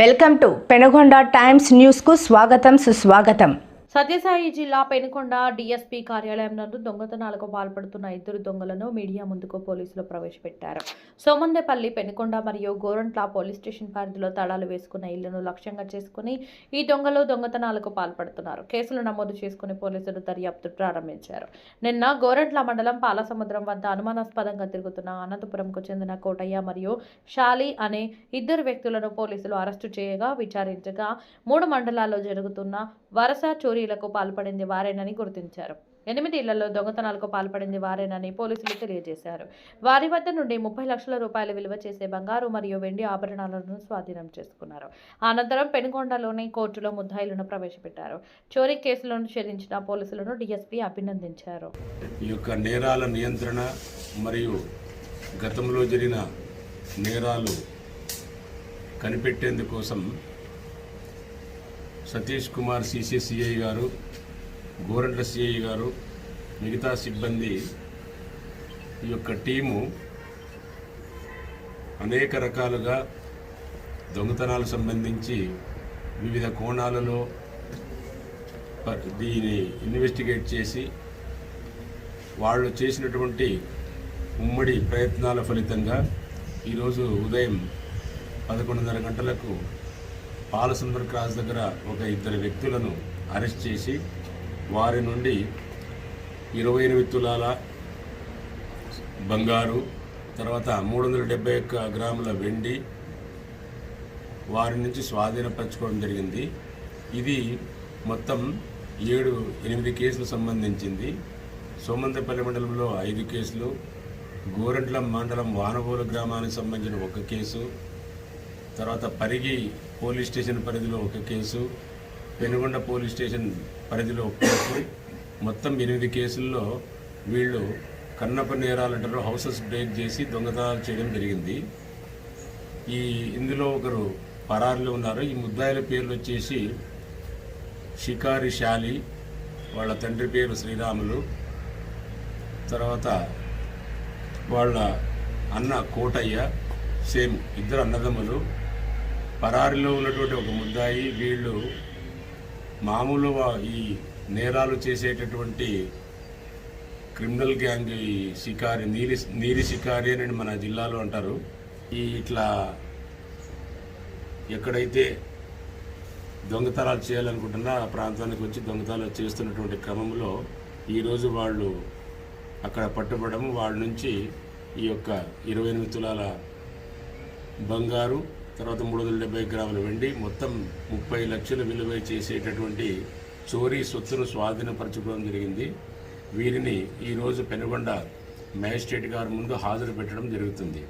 Welcome to Penugonda times న్యూస్కు స్వాగతం సుస్వాగతం. సత్యసాయి జిల్లా పెనుకొండ డీఎస్పీ కార్యాలయం నందు దొంగతనాలకు పాల్పడుతున్న ఇద్దరు దొంగలను మీడియా ముందుకు పోలీసులు ప్రవేశపెట్టారు. సోమందేపల్లి పెనుకొండ మరియు గోరంట్ల పోలీస్ స్టేషన్ పరిధిలో తడాలు వేసుకున్న ఇళ్ళను లక్ష్యంగా చేసుకుని ఈ దొంగలు దొంగతనాలకు పాల్పడుతున్నారు. కేసులు నమోదు చేసుకుని పోలీసులు దర్యాప్తు ప్రారంభించారు. నిన్న గోరంట్ల మండలం పాలసముద్రం వద్ద అనుమానాస్పదంగా తిరుగుతున్న అనంతపురంకు చెందిన కోటయ్య మరియు షాలి అనే ఇద్దరు వ్యక్తులను పోలీసులు అరెస్టు చేయగా విచారించగా మూడు మండలాల్లో జరుగుతున్న వరుస చోరీలకు పాల్పడింది వారేనని గుర్తించారు. ఎనిమిది ఇళ్ళలో దొంగతనాలకు పాల్పడింది వారేనని పోలీసులు తెలియజేశారు. వారి వద్ద నుండి ముప్పై లక్షల రూపాయలు విలువ చేసే బంగారు మరియు వెండి ఆభరణాలను స్వాధీనం చేసుకున్నారు. అనంతరం పెనుగొండలోని కోర్టులో ముద్దాయిలను ప్రవేశపెట్టారు. చోరీ కేసులను ఛేదించిన పోలీసులను డీఎస్పీ అభినందించారు. ఈ యొక్క నేరాల నియంత్రణ మరియు గతంలో జరిగిన నేరాలు కనిపెట్టేందుకోసం సతీష్ కుమార్ సిసిసిఐ గారు గోరంట్ల సిఐ గారు మిగతా సిబ్బంది ఈ యొక్క టీము అనేక రకాలుగా దొంగతనాలకు సంబంధించి వివిధ కోణాలలో ప- దీన్ని ఇన్వెస్టిగేట్ చేసి వాళ్ళు చేసినటువంటి ఉమ్మడి ప్రయత్నాల ఫలితంగా ఈరోజు ఉదయం పదకొండున్నర గంటలకు పాలసుందర్ క్రాస్ దగ్గర ఒక ఇద్దరు వ్యక్తులను అరెస్ట్ చేసి వారి నుండి ఇరవై ఎనిమిది తులాల బంగారు తర్వాత మూడు వందల డెబ్బై ఒక్క గ్రాముల వెండి వారి నుంచి స్వాధీనపరచుకోవడం జరిగింది. ఇది మొత్తం ఏడు ఎనిమిది కేసులు సంబంధించింది. సోమంతపల్లి మండలంలో ఐదు కేసులు గోరంట్ల మండలం వానబోలు గ్రామానికి సంబంధించిన ఒక కేసు తర్వాత పరిగి పోలీస్ స్టేషన్ పరిధిలో ఒక కేసు పెనుగొండ పోలీస్ స్టేషన్ పరిధిలో ఒక కేసు. మొత్తం ఎనిమిది కేసుల్లో వీళ్ళు కన్నప నేరాలంటారు హౌసెస్ బ్రేక్ చేసి దొంగతనాలు చేయడం జరిగింది. ఈ ఇందులో ఒకరు పరారులో ఉన్నారు. ఈ ముద్దాయిల పేర్లు వచ్చేసి షికారి శాలి వాళ్ళ తండ్రి పేరు శ్రీరాములు తర్వాత వాళ్ళ అన్న కోటయ్య సేమ్ ఇద్దరు అన్నదమ్ములు పరారిలో ఉన్నటువంటి ఒక ముద్దాయి వీళ్ళు మామూలు ఈ నేరాలు చేసేటటువంటి క్రిమినల్ గ్యాంగ్ ఈ షికారి నీలి నీలి షికారి అని మన జిల్లాలో అంటారు. ఈ ఇట్లా ఎక్కడైతే దొంగతనాలు చేయాలనుకుంటున్న ఆ ప్రాంతానికి వచ్చి దొంగతనాలు చేస్తున్నటువంటి క్రమంలో ఈరోజు వాళ్ళు అక్కడ పట్టుబడము. వాళ్ళ నుంచి ఈ యొక్క ఇరవై ఎనిమిది తులాల బంగారు తర్వాత మూడు వందల డెబ్బై గ్రాముల వెండి మొత్తం ముప్పై లక్షల విలువ చేసేటటువంటి చోరీ సొత్తును స్వాధీనపరచుకోవడం జరిగింది. వీరిని ఈరోజు పెనుగొండ మ్యాజిస్ట్రేట్ గారి ముందు హాజరు పెట్టడం జరుగుతుంది.